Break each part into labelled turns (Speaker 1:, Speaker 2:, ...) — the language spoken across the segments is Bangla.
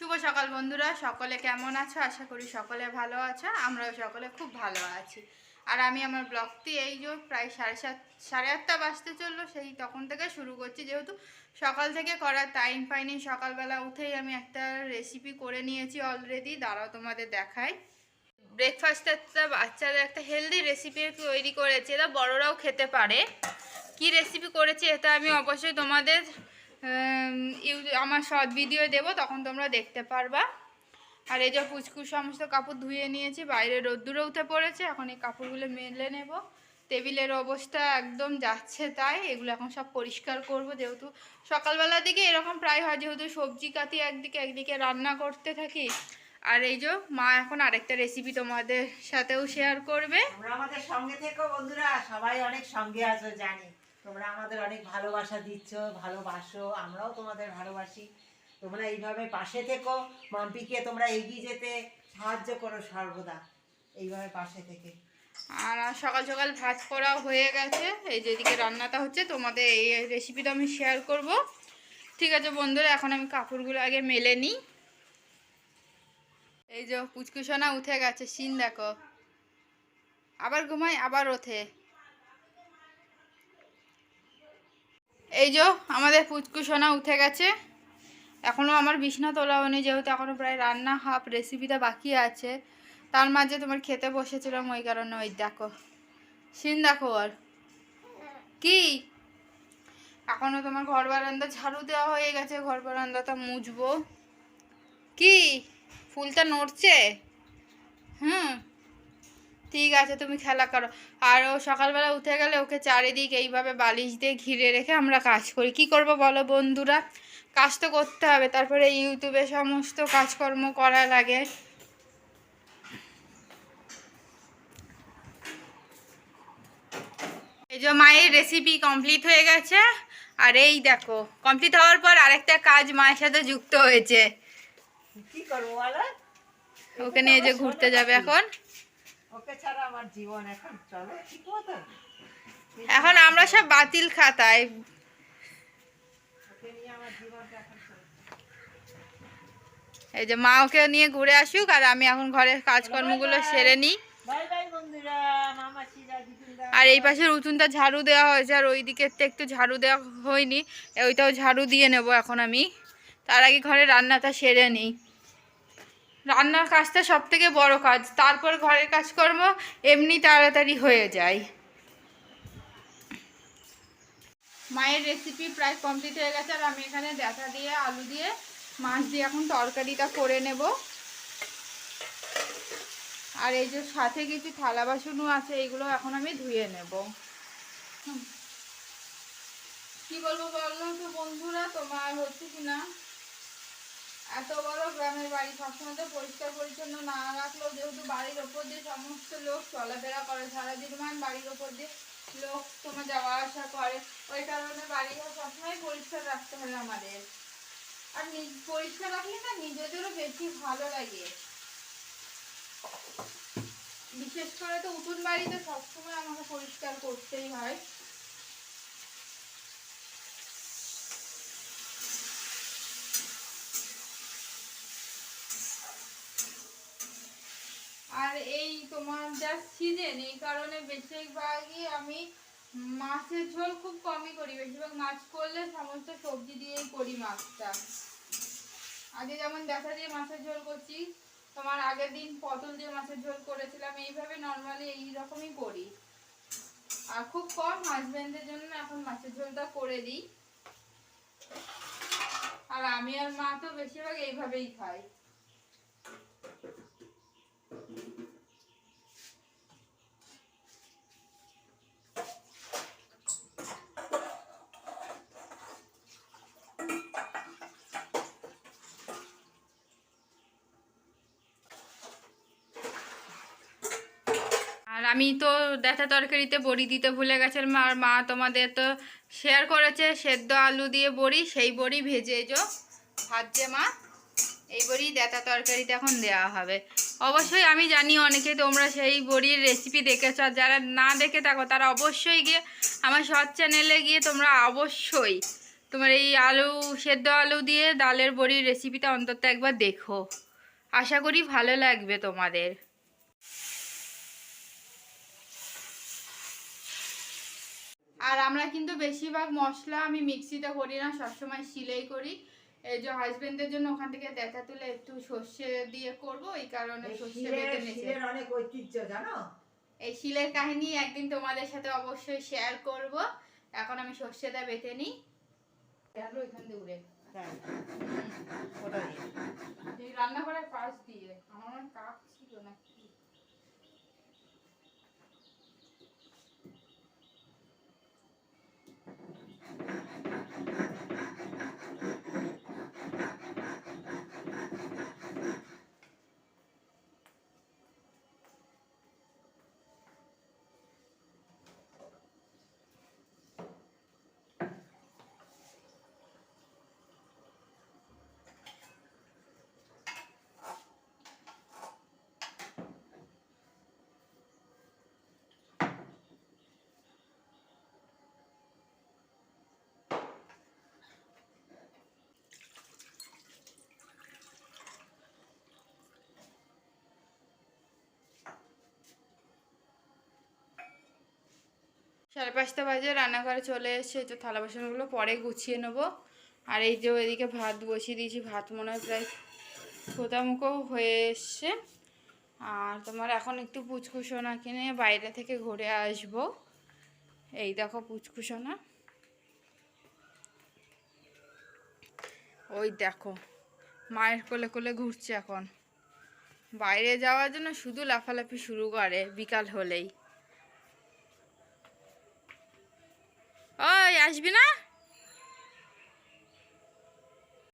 Speaker 1: শুভ সকাল বন্ধুরা, সকলে কেমন আছো? আশা করি সকলে ভালো আছো, আমরাও সকলে খুব ভালো আছি। আর আমি আমার ব্লগটি এই যে প্রায় সাড়ে সাত, সাড়ে আটটা বাজতে চলল, সেই তখন থেকে শুরু করছি। যেহেতু সকাল থেকে করার টাইম পাইনি, সকালবেলা উঠেই আমি একটা রেসিপি করে নিয়েছি অলরেডি দাঁড়াও তোমাদের দেখাই। ব্রেকফাস্টে একটা বাচ্চাদের একটা হেলদি রেসিপি তৈরি করেছি, এটা বড়রাও খেতে পারে। কি রেসিপি করেছি, এটা আমি অবশ্যই তোমাদের আমার শর্ট ভিডিও দেব, তখন তোমরা দেখতে পারবা। আর এই যে পুচকু সমস্ত কাপড় ধুয়ে নিয়েছি, বাইরে রোদ্দুরে উঠে পড়েছে, এখন এই কাপড়গুলো মেলে নেব। টেবিলের অবস্থা একদম যাচ্ছে তাই, এগুলো এখন সব পরিষ্কার করব, যেহেতু সকালবেলার দিকে এরকম প্রায় হয়, যেহেতু সবজি কাটি একদিকে একদিকে রান্না করতে থাকি। আর এই যে মা এখন আরেকটা রেসিপি তোমাদের সাথেও শেয়ার করবে।
Speaker 2: আমাদের সঙ্গে থেকো বন্ধুরা, সবাই অনেক সঙ্গে আছো, জানি। তোমরা আমাদের অনেক ভালোবাসা দিচ্ছ, ভালোবাসো, আমরাও তোমাদের ভালোবাসি। তোমরা এইভাবে পাশে থেকো। মাম্পিকে তোমরা এগিয়ে যেতে সাহায্য করো সর্বদা। এইভাবে পাশে থেকে।
Speaker 1: আর সকাল সকাল ভাত করা হয়ে গেছে। এই যেদিকে রান্নাটা হচ্ছে, তোমাদের এই রেসিপিটা আমি শেয়ার করব। ঠিক আছে বন্ধুরা, এখন আমি কাপড়গুলো আগে মেলে নিই। এই যে পুচকুসোনা উঠে গেছে, সিন দেখো। আবার ঘুমাই, আবার ওঠে। এই যে আমাদের পুচকুসোনা উঠে গেছে। এখনও আমার বিছনা তোলা হয়নি, যেহেতু এখনও প্রায় রান্না হাফ রেসিপিটা বাকি আছে। তার মাঝে তোমার খেতে বসেছিলাম ওই কারণে, ওই দেখো। সিন দেখো আর। কি? এখনও তোমার ঘর বারান্দা ঝাড়ু দেওয়া হয়ে গেছে, ঘর বারান্দাটা মুছবো। কি? ফুলটা নড়ছে? হুম। ঠিক আছে তুমি খেলা করো। আর ও সকালবেলা উঠে গেলে ওকে চারিদিক এইভাবে বালিশ দিয়ে ঘিরে রেখে আমরা কাজ করি। কি করব বলো বন্ধুরা? কাজ তো করতে হবে তারপরে ইউটিউবে সমস্ত কাজকর্ম করা লাগে। এই যে মায়ের রেসিপি কমপ্লিট হয়ে গেছে। আর এই দেখো কমপ্লিট হওয়ার পর আরেকটা কাজ মায়ের সাথে যুক্ত হয়েছে।
Speaker 2: কি করব বলো?
Speaker 1: ওকে নিয়ে যে ঘুরতে যাবে এখন।
Speaker 2: ওকে ছাড়া আমার জীবন এখন চলো ঠিক মতো
Speaker 1: এখন আমরা সব বাতিল খাতায়। এই যে মা ওকে নিয়ে ঘুরে আসুক আর আমি এখন ঘরের কাজকর্মগুলো সেরে নিই। আর এই পাশের উঠোনটা ঝাড়ু দেওয়া হয়েছে আর ওই দিকের তো একটু ঝাড়ু দেওয়া হয়নি ওইটাও ঝাড়ু দিয়ে নেব এখন আমি। তার আগে ঘরে রান্নাটা সেরে নিই। রান্নার কাজটা সব থেকে বড় কাজ। তারপর ঘরের কাজকর্ম এমনি তাড়াতাড়ি হয়ে যায়। মায়ের রেসিপি প্রায় কমপ্লিট হয়ে গেছে আর আমি এখানে দেখা দিয়ে, আলু দিয়ে, মাছ দিয়ে এখন তরকারিটা করে নেব। আর এই যে সাথে কিছু থালা বাসনও আছে এইগুলো এখন আমি ধুয়ে নেব। কি বলব বলল তো বন্ধুরা, তোমার হচ্ছে কি না? এত বড় গ্রামের বাড়ি, সবসময় তো পরিষ্কার পরিচ্ছন্ন না রাখলেও যেহেতু বাড়ির ওপর দিয়ে সমস্ত লোক চলাফেরা করে, সারাদিন মান বাড়ির ওপর দিয়ে লোক তোমার যাওয়া আসা করে। ওই কারণে বাড়ি ঘর সবসময় পরিষ্কার রাখতে হয় আমাদের। আর পরিষ্কার রাখলে না নিজেদেরও বেশি ভালো লাগে। বিশেষ করে তো উঠোন বাড়িতে সবসময় আমাকে পরিষ্কার করতেই হয়। আর এই তোমার যা সিজন এই কারণে বেশিরভাগই আমি মাছের ঝোল খুব কমই করি। বেশিরভাগ মাছ করলে সমস্ত সবজি দিয়েই করি মাছটা। আগে যেমন দেখা দিয়ে মাছের ঝোল করছি, তোমার আগের দিন পটল দিয়ে মাছের ঝোল করেছিলাম, এইভাবে নর্মালি এই রকমই করি। আর খুব কম হাজবেন্ডের জন্য এখন মাছের ঝোলটা করে দিই। আর আমি আর মা তো বেশিরভাগ এইভাবেই খাই। আমি তো দেখা তরকারিতে বড়ি দিতে ভুলে গেছেন, মা, আর মা তোমাদের তো শেয়ার করেছে, সেদ্ধ আলু দিয়ে বড়ি, সেই বড়ি ভেজে যো ভাজছে মা, এই বড়ি দেতা তরকারিতে এখন দেওয়া হবে। অবশ্যই আমি জানি অনেকে তোমরা সেই বড়ির রেসিপি দেখেছ, আর যারা না দেখে থাকো তারা অবশ্যই গিয়ে আমার শর্ট চ্যানেলে গিয়ে তোমরা অবশ্যই তোমার এই আলু, সেদ্ধ আলু দিয়ে ডালের বড়ির রেসিপিটা অন্তত একবার দেখো। আশা করি ভালো লাগবে তোমাদের। আর আমরা কিন্তু বেশিরভাগ মশলা আমি মিক্সিতে করি না সবসময় শিলেই করি। এই যে হাজবেন্ডের জন্য ওখান থেকে দেখা তুলে একটু সর্ষে দিয়ে করব এই কারণে
Speaker 2: এই
Speaker 1: সর্ষে
Speaker 2: শিলের-
Speaker 1: বেটে নিয়েছে।
Speaker 2: অনেক ঐতিহ্য জানো?
Speaker 1: এই শিলের কাহিনী একদিন তোমাদের সাথে অবশ্যই শেয়ার করব। এখন আমি সর্ষেটা বেটে নিই। গেল এখান দিয়ে উড়ে?
Speaker 2: হ্যাঁ। ওটা দিয়ে।
Speaker 1: পাশ দিয়ে আমার কাপ ছিল না। সাড়ে পাঁচটা বাজে, রান্নাঘরে চলে এসেছে। তো থালা বাসনগুলো পরে গুছিয়ে নেব। আর এই যে এদিকে ভাত বসিয়ে দিয়েছি, ভাত মনে হয় প্রায় ফোতামুখো হয়ে এসছে। আর তোমার এখন একটু পুচকুসোনা কিনে বাইরে থেকে ঘুরে আসব। এই দেখো পুচকুসোনা। ওই দেখো, মায়ের কোলে কোলে ঘুরছে এখন। বাইরে যাওয়ার জন্য শুধু লাফালাফি শুরু করে, বিকাল হলেই। ওই আসবি না?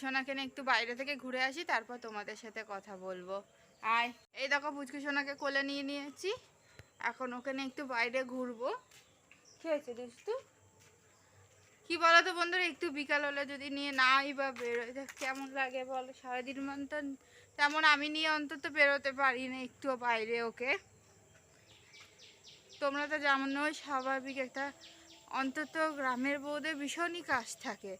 Speaker 1: সোনাকে নিয়ে একটু বাইরে থেকে ঘুরে আসি, তারপর তোমাদের সাথে কথা বলব। আয়। এই দেখো, পুচকু সোনাকে কোলে নিয়ে নিয়েছি। এখন ওকে নিয়ে একটু বাইরে ঘুরবো। কি হয়েছে কি বলো তো বন্ধুরা, একটু বিকাল হলে যদি নিয়ে নাই বা বেরোয় তা কেমন লাগে বলো। সারাদিন মতন তেমন আমি নিয়ে অন্তত বেরোতে পারি না একটু বাইরে ওকে। তোমরা তো যেমন ওই স্বাভাবিক একটা অন্তত গ্রামের বউদের ভীষণই কাজ থাকে।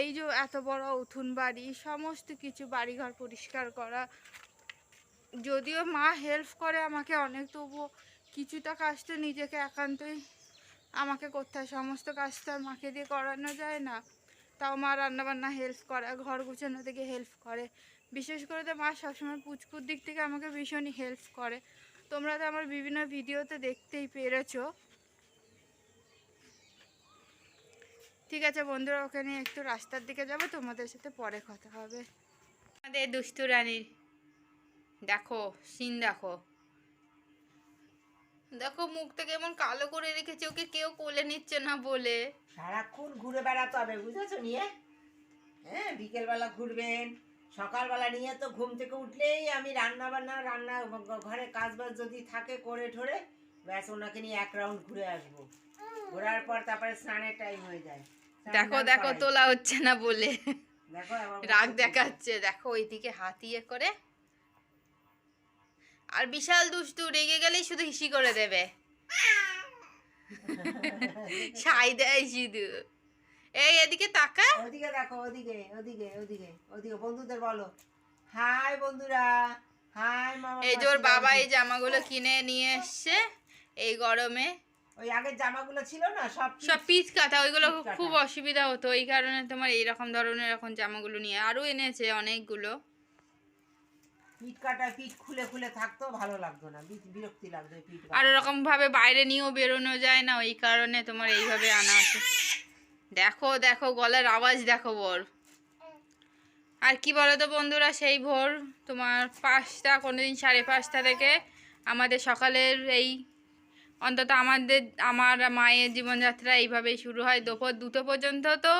Speaker 1: এই যে এত বড় উঠুন বাড়ি, সমস্ত কিছু বাড়িঘর পরিষ্কার করা। যদিও মা হেল্প করে আমাকে অনেক তবুও কিছুটা কাজ তো নিজেকে একান্তই আমাকে করতে হয়। সমস্ত কাজ তো আর মাকে দিয়ে করানো যায় না। তাও মা রান্নাবান্না হেল্প করে, ঘর গুছানো থেকে হেল্প করে। বিশেষ করে তো মা সবসময় পুচকুর দিক থেকে আমাকে ভীষণই হেল্প করে। তোমরা তো আমার বিভিন্ন ভিডিওতে দেখতেই পেরেছ। ঠিক আছে বন্ধুরা ওখানে একটু রাস্তার দিকে যাব, তোমাদের সাথে পরে কথা হবে। আমাদের দুষ্টু রানীর, দেখো, সিন দেখো। দেখো মুখটা কেমন কালো করে রেখেছে, ওকে কেউ কোলে নিচ্ছে না বলে।
Speaker 2: সারাক্ষণ ঘুরে বেড়াতে হবে, বুঝেছ নিয়ে? হ্যাঁ বিকেলবেলা ঘুরবেন, সকালবেলা নিয়ে তো ঘুম থেকে উঠলেই আমি রান্না বান্না রান্না, ঘরে কাজ বাজ যদি থাকে করে ঠরে, ব্যাস ওনাকে নিয়ে এক রাউন্ড ঘুরে আসব। ঘোরার পর তারপরে স্নানের টাইম হয়ে যায়।
Speaker 1: দেখো দেখো তোলা হচ্ছে না বলে। রাগ দেখাচ্ছে। দেখো ওইদিকে হাতিয়ে করে। আর বিশাল দুষ্টু রেগে গেলেই শুধু হিসি করে দেবে। সাই দেয় শুধু এই এদিকে তাকা।
Speaker 2: ওদিকে দেখো ওদিকে ওদিকে ওদিকে ওদিকে। বন্ধুদের বলো। হাই বন্ধুরা। হাই মামা
Speaker 1: এই যে ওর বাবা। এই জামাগুলো কিনে নিয়ে এসছে এই গরমে।
Speaker 2: ওই আগের জামাগুলো ছিল না সব
Speaker 1: সব পিচ কাটা ওইগুলো খুব অসুবিধা হতো। এই কারণে তোমার এইরকম ধরনের এখন জামাগুলো নিয়ে আরও এনেছে অনেকগুলো।
Speaker 2: পিঠ কাটা পিঠ খুলে খুলে থাকতো ভালো লাগতো না। বিরক্তি লাগতো এই পিঠ
Speaker 1: আর ওরকম ভাবে বাইরে নিয়েও বেরোনো যায় না ওই কারণে তোমার এইভাবে আনা আছে। দেখো দেখো গলার আওয়াজ দেখো ওর আর কি বলো তো বন্ধুরা সেই ভোর তোমার পাঁচটা কোনোদিন সাড়ে পাঁচটা থেকে আমাদের সকালের এই অন্তত আমাদের, আমার মায়ের জীবনযাত্রা এইভাবেই শুরু হয়। দুপুর দুটো পর্যন্ত তো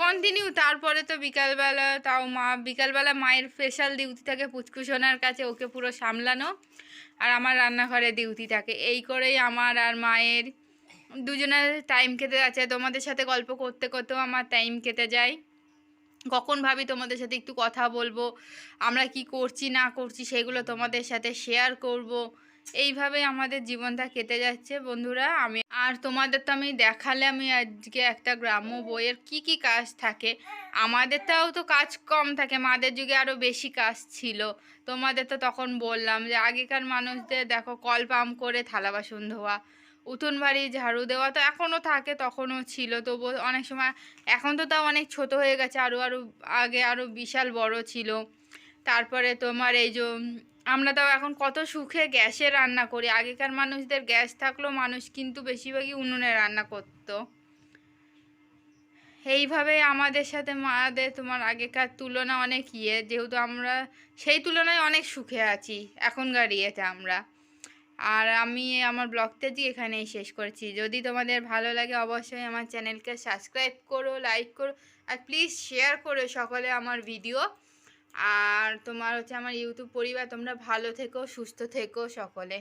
Speaker 1: কন্টিনিউ তারপরে তো বিকালবেলা, তাও মা, বিকালবেলা মায়ের স্পেশাল ডিউটি থাকে পুচকুসোনার কাছে, ওকে পুরো সামলানো। আর আমার রান্নাঘরে ডিউটি থাকে। এই করেই আমার আর মায়ের দুজনের টাইম কেটে যাচ্ছে। তোমাদের সাথে গল্প করতে, করতেও আমার টাইম কেটে যায়। কখন ভাবি তোমাদের সাথে একটু কথা বলব, আমরা কি করছি, না করছি, সেগুলো তোমাদের সাথে শেয়ার করব। এইভাবে আমাদের জীবনটা কেটে যাচ্ছে, বন্ধুরা। আমি আর তোমাদের তো আমি দেখালে আমি আজকে একটা গ্রাম্য বইয়ের কি কি কাজ থাকে। আমাদেরটাও তো কাজ কম থাকে মাদের যুগে আরও বেশি কাজ ছিল। তোমাদের তো তখন বললাম যে, আগেকার মানুষদের দেখো কল পাম্প করে থালা বাসন ধোয়া, উঠোন বাড়ি ঝাড়ু দেওয়া তো এখনও থাকে, তখনও ছিল। তবু অনেক সময় এখন তো তাও অনেক ছোট হয়ে গেছে আরও আরও আগে আরও বিশাল বড় ছিল। তারপরে তোমার এই যে আমরা তাও এখন কত সুখে গ্যাসে রান্না করি। আগেকার মানুষদের গ্যাস থাকলেও মানুষ কিন্তু বেশিরভাগই উনুনে রান্না করতো। এইভাবে আমাদের সাথে মাদের তোমার আগেকার তুলনা অনেক ইয়ে যেহেতু আমরা সেই তুলনায় অনেক সুখে আছি, এখনকার ইয়েতে আমরা। আর আমি আমার ব্লগটা দিয়ে এখানেই শেষ করছি। যদি তোমাদের ভালো লাগে অবশ্যই আমার চ্যানেলকে সাবস্ক্রাইব করো, লাইক করো, আর প্লিজ শেয়ার করো সকলে আমার ভিডিও। আর তোমার হচ্ছে আমার ইউটিউব পরিবার তোমরা ভালো থেকো সুস্থ থেকো সকলে।